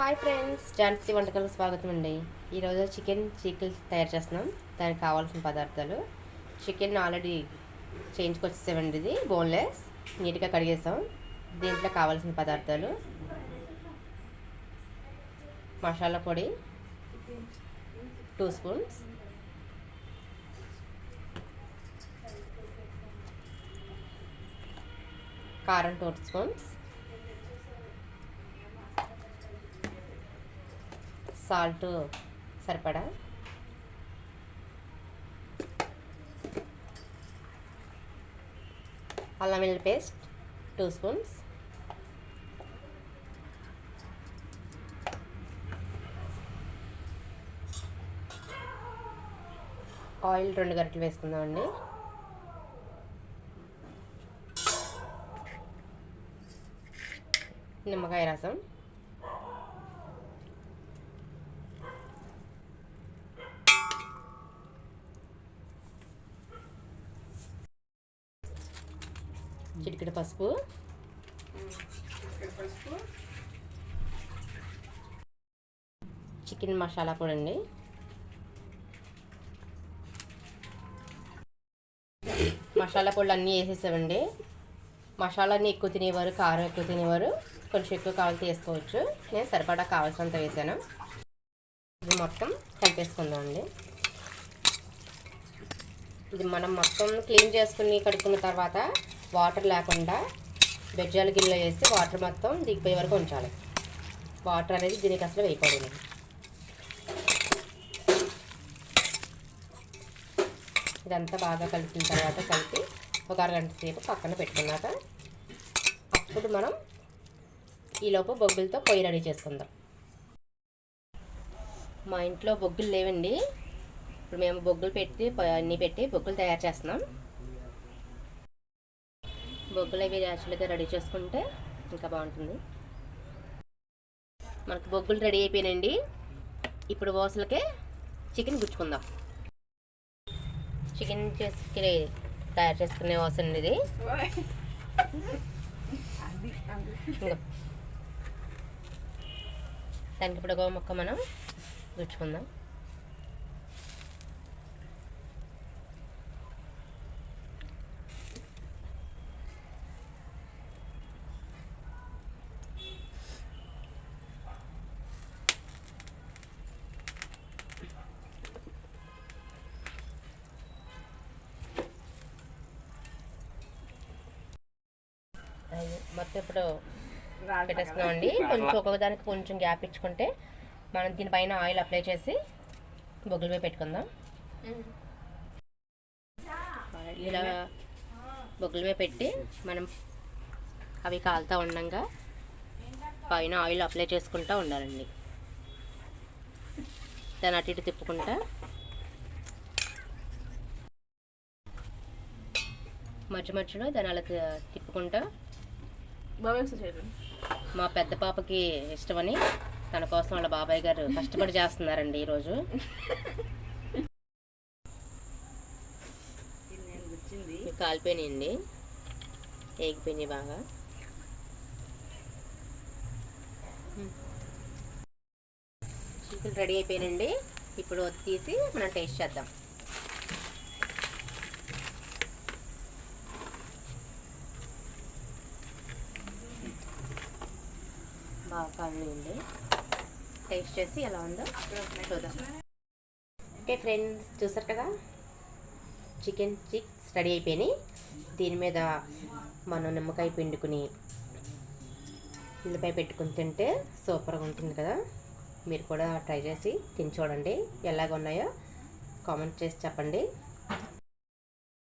Hi friends. Jhansi వంటకాలకు స్వాగతం అండి. ఈరోజు చికెన్ చీకిల్స్ తయారు చేస్తున్నాం. దానికి కావాల్సిన పదార్థాలు. చికెన్ ఆల్రెడీ చేయించుకొచ్చేసామండి ఇది బోన్లెస్. నీట్గా కడిగేసాం. దీంట్లో కావాల్సిన పదార్థాలు. మసాలా పొడి. Two spoons. కారం టూ స్పూన్స్. సాల్ట్ సరిపడా? అల్లం వెల్లుల్లి పేస్ట్ టూ స్పూన్స్. ఆయిల్ రెండు గరిటెలు వేసుకుందామండి. నిమ్మకాయ రసం. చిటికెడు పసుపు. చికెన్ మసాలా పొడి అండి. మసాలా పొడులు అన్నీ వేసేసామండి. మసాలా అన్నీ ఎక్కువ తినేవారు కారం ఎక్కువ తినేవారు. కొంచెం ఎక్కువ కావాలి తీసుకోవచ్చు నేను సరిపడా కావాల్సినంత వేసాను. ఇది మొత్తం కలిపేసుకుందామండి ఇది మనం మొత్తం క్లీన్ చేసుకుని కడుక్కున్న తర్వాత వాటర్ లేకుండా బెజ్జాల గిన్నెలో వేసి వాటర్ మొత్తం దిగిపోయే వరకు ఉంచాలి. వాటర్ అనేది దీనికి అసలు వేయకూడదు. ఇదంతా బాగా కలిపిన తర్వాత కలిపి ఒక అరగంట సేపు పక్కన పెట్టుకున్నాక అప్పుడు మనం ఈలోపు బొగ్గులతో పొయ్యి రెడీ చేసుకుందాం. మా ఇంట్లో బొగ్గులు లేవండి. ఇప్పుడు మేము బొగ్గులు పెట్టి అన్నీ పెట్టి బొగ్గులు తయారు చేస్తున్నాం. బొగ్గులు అవి యాక్చువల్గా రెడీ చేసుకుంటే ఇంకా బాగుంటుంది. మనకు బొగ్గులు రెడీ అయిపోయినండి ఇప్పుడు ఓసలకే చికెన్ గుచ్చుకుందాం. చికెన్ చేసుకునే తయారు చేసుకునే ఓసలు ఇది. దానికి ఇప్పుడు ఒక మొక్క మనం గుచ్చుకుందాం. మొత్తం ఇప్పుడు పెట్టేస్తున్నామండి కొంచెం ఒక్కొక్క దానికి కొంచెం గ్యాప్ ఇచ్చుకుంటే మనం దీనిపైన ఆయిల్ అప్లై చేసి బొగ్గుల మీద పెట్టుకుందాం. ఇలా బొగ్గుల మీద పెట్టి మనం అవి కాలుతూ ఉండగా పైన ఆయిల్ అప్లై చేసుకుంటూ ఉండాలండి. దాన్ని అటు ఇటు తిప్పుకుంటా. మధ్య మధ్యలో దాన్ని అలా తిప్పుకుంటా. మా పెద్ద పాపకి ఇష్టమని తన కోసం వాళ్ళ బాబాయ్ గారు కష్టపడి చేస్తున్నారండి ఈరోజు. కాలిపోయినాయండి. ఏగిపోయినాయి బాగా. చికెన్ రెడీ అయిపోయినండి ఇప్పుడు తీసి మనం టేస్ట్ చేద్దాం. బాగా కాలింది టేస్ట్ చేసి ఎలా ఉందో చూద్దాం. ఓకే ఫ్రెండ్స్ చూసారు కదా? చికెన్ చిక్స్ రెడీ అయిపోయినాయి. దీని మీద మనం నిమ్మకాయ పిండుకుని ఉల్లిపాయ పెట్టుకుని తింటే సూపర్గా ఉంటుంది కదా? మీరు కూడా ట్రై చేసి తిని చూడండి. ఎలాగ ఉన్నాయో కామెంట్ చేసి చెప్పండి.